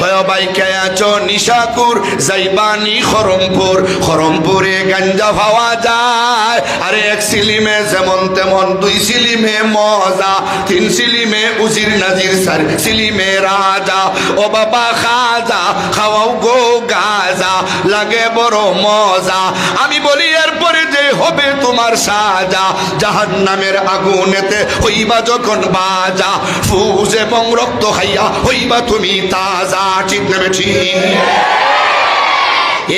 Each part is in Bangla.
কয় ভাই কে আছো নিশাকুর? যাইবানি খরমপুর। খরমপুরে গাঞ্জা পাওয়া যায়। আরে এক সিলিমে যেমন তেমন, দুই সিলিমে মজা। তিন সিলিমে উজির নাজির সার, সিলিমে রাজা। ও বাবা খাজা, খাওয়াও গো গাজা। লাগে বড় মজা। আমি বলি, এরপরে যে হবে তোমার সাজা জাহান নামের আগুনেতে হইবা যখন বাজা। ফুজ এবং রক্ত খাইয়া হইবা তুমি তাজা। ঠিক নেবে ঠিক।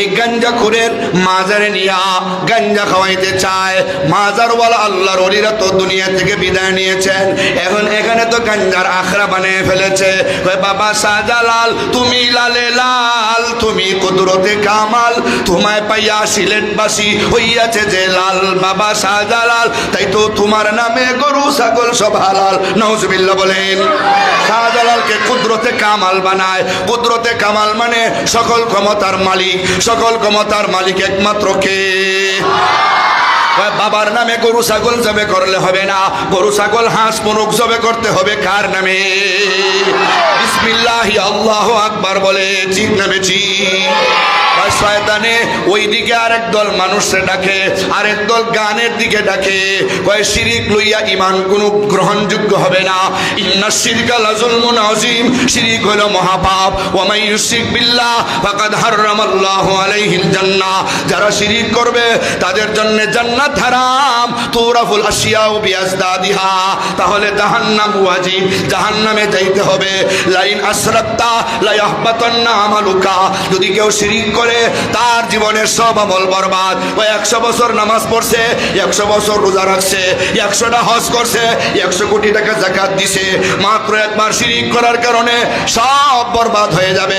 এই গাঞ্জা খুরের মাজারে নিয়া গাঞ্জা খাওয়াইতে চায়। মাজারওয়ালা আল্লাহর অলিরা তো দুনিয়া থেকে বিদায় নিয়েছেন। এখন এখানে তো গাঞ্জার আখড়া বানিয়ে ফেলেছে। বাবা শাহজালাল, তুমি লালে লাল, তুমি কুদরতে কামাল। তোমায় পাইয়া সিলেটবাসী হইয়াছে যে লাল। বাবা শাহজালাল, তাই তো তোমার নামে গরু, ছাগল সব হালাল। নজবিল্লা বলেন। শাহজালালকে কুদরতে কামাল বানায়। কুদরতে কামাল মানে সকল ক্ষমতার মালিক, সকল ক্ষমতার মালিক একমাত্র কে? বাবার নামে গরু, ছাগল জবে করলে হবে না। গরু, ছাগল, হাঁস, মুরগ জবে করতে হবে কার নামে? বিসমিল্লাহি আল্লাহ আকবার বলে ঠিক নামে ঠিক শয়তানে ওই দিকে আরেক দল মানুষে ডাকে, আরেক দল গানের দিকে ডাকে। কয়, শিরিক লইয়া ইমান কোনো গ্রহণযোগ্য হবে না। ইন্না শিরকা লাজুলমুন আযীম। শিরিক হলো মহাপাপ। ওয়া মাই ইউশরিক বিল্লাহ, ফাকাদ হারামাল্লাহু আলাইহিল জান্নাহ। যারা শিরিক করবে, তাদের জন্য জান্নাত হারাম। তুরাফুল আশিয়াউ বিয়াজদাদিহা। তাহলে জাহান্নাম ওয়াজিব। জাহান্নামে যাইতে হবে। লাইন আশরাকতা লা ইয়াহবাতান্না আমালুকা। যদি কেউ শিরিক করে তার জীবনের সব আমল বরবাদ। ও একশো বছর নামাজ পড়ছে, একশো বছর রোজা রাখছে, একশোটা হজ করছে, একশো কোটি টাকা জাকাত দিছে। মাত্র একবার শিরিক করার কারণে সব বরবাদ হয়ে যাবে।